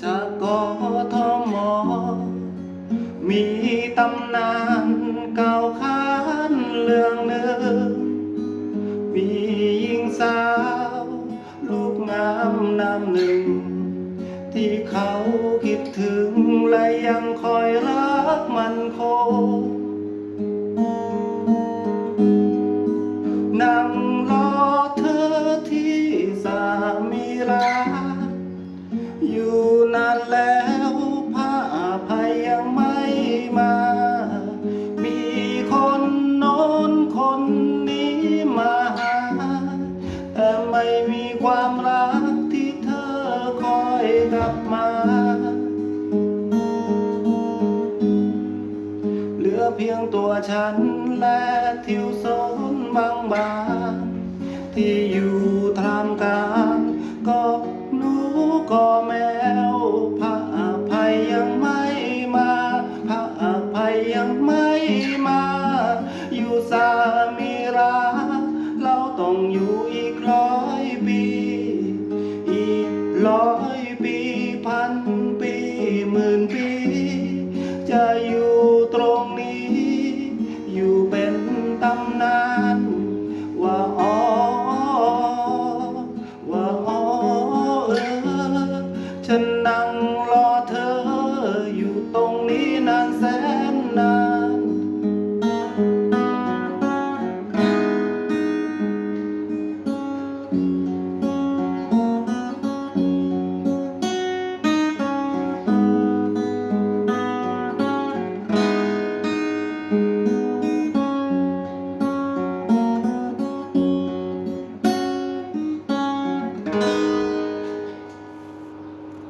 จะกอทมมีตำนานเก่าขานเรื่องหนึ่งมีหญิงสาว ลูกงามนามหนึ่ง ที่เขาคิดถึงและยังคอยรักมันคง ไม่มีความรักที่เธอคอยกลับมา เหลือเพียงตัวฉันและทิวโซนบางบางที่อยู่ท่ามกลางก็หนูก็แมวพระอภัยยังไม่มาพระอภัยยังไม่มา อยู่สามีราเราต้องอยู่ ร้อยปีพันปีหมื่นปี จะอยู่ตรงนี้ อยู่เป็นตำนาน ว่าอ๋อว่าอ๋อเออฉันนั่งรอเธออยู่ตรงนี้นานแสน